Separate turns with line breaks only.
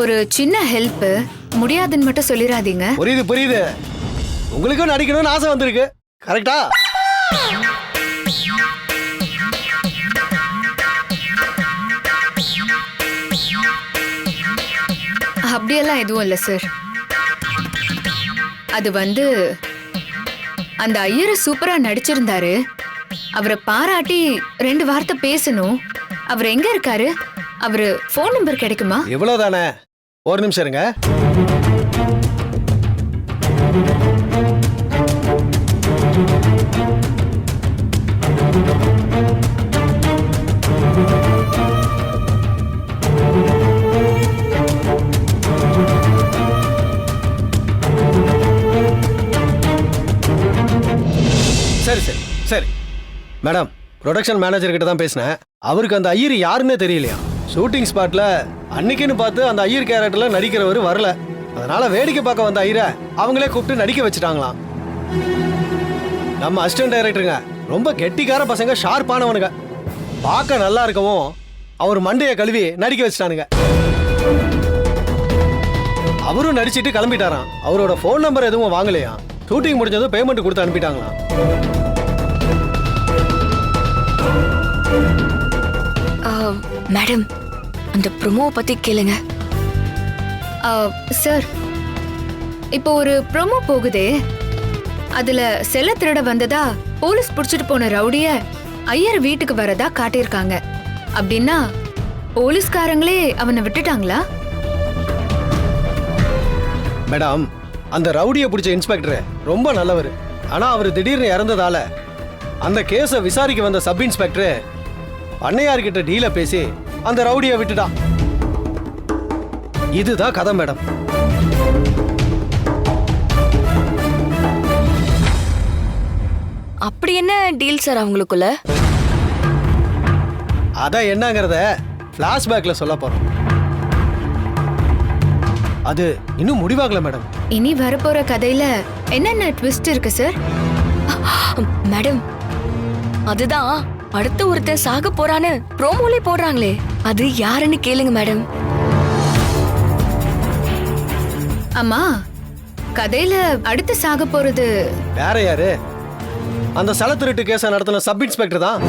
ஒரு சின்ன ஹெல்ப் முடியாதுன்னு மட்டும் சொல்லிடாதீங்க.
புரியுது புரியுது. உங்களுக்கும் நடிக்கணும்னு ஆசை வந்திருக்கு. கரெக்டா
அப்படியெல்லாம் எதுவும் இல்லை சார் அது வந்து அந்த ஐயர் சூப்பரா நடிச்சிருந்தாரு. அவரை பாராட்டி ரெண்டு வார்த்தை பேசணும். அவர் எங்க இருக்காரு? அவரு ஃபோன் நம்பர் கிடைக்குமா?
இவ்வளவுதானே? ஒரு நிமிஷம் இருங்க. சரி சரி சரி. மேடம் ப்ரொடக்ஷன் மேனேஜர் கிட்ட தான் பேசினேன். அவருக்கு அந்த ஐயர் யாருன்னே தெரியலையா? ஷூட்டிங் ஸ்பாட்ல அன்னைக்குன்னு பார்த்து அந்த ஐயர் கேரக்டர்ல நடிக்கிறவர் வரல. அதனால வேடிக்கை பார்க்க வந்த ஐயரை அவங்களே கூப்பிட்டு நடிக்க வச்சுட்டாங்களாம். நம்ம அசிஸ்டன்ட் டைரக்டருங்க ரொம்ப கெட்டிக்கார பசங்க ஷார்ப்பானவனுங்க பார்க்க நல்லா இருக்கவும் அவர் மண்டையை கழுவி நடிக்க வச்சுட்டானுங்க. அவரும் நடிச்சிட்டு கிளம்பிட்டாராம். அவரோட ஃபோன் நம்பர் எதுவும் வாங்கலையா ஷூட்டிங் முடிஞ்சதும் பேமெண்ட் கொடுத்து அனுப்பிட்டாங்களாம்.
மேடம் அந்த ப்ரொமோவை பத்தி கேளுங்க.
ஆ, சார். இப்போ ஒரு ப்ரோமோ போகுதே. அதுல செல்ல திருட வந்ததா போலீஸ் புடிச்சிட்டு போன ரவுடிய ஐயர் வீட்டுக்கு வரதா காட்டியிருக்காங்க. அப்படின்னா போலீஸ்காரங்களே அவனை விட்டுட்டாங்களா?
மேடம் அந்த ரவுடியை பிடிச்ச இன்ஸ்பெக்டர் ரொம்ப நல்லவர். ஆனா அவர் திடீர்னு இறந்ததால அந்த கேஸை விசாரிக்க வந்த சப் இன்ஸ்பெக்டர் பண்ணையார்கிட்ட டீல பேசி அந்த ரவுடியை விட்டுட்டான் இதுதான் கதை மேடம்.
அப்படி என்ன டீல் சார் அவங்களுக்குள்ள?
அதான் என்னங்கிறத பிளாஷ்பேக்ல சொல்ல போறோம். அது இன்னும் முடிவாகல மேடம்.
இனி வரப்போற கதையில என்னென்ன ட்விஸ்ட் இருக்கு சார்?
மேடம் அதுதான். அடுத்த ஒருத்தன் சாக போறான்னு ப்ரோமோலே போடுறாங்களே. அது யாருன்னு கேளுங்க மேடம்.
அம்மா கதையில அடுத்து சாக போறது
வேற யாரு? அந்த சல திருட்டு கேஸை நடத்தின சப் இன்ஸ்பெக்டர் தான்.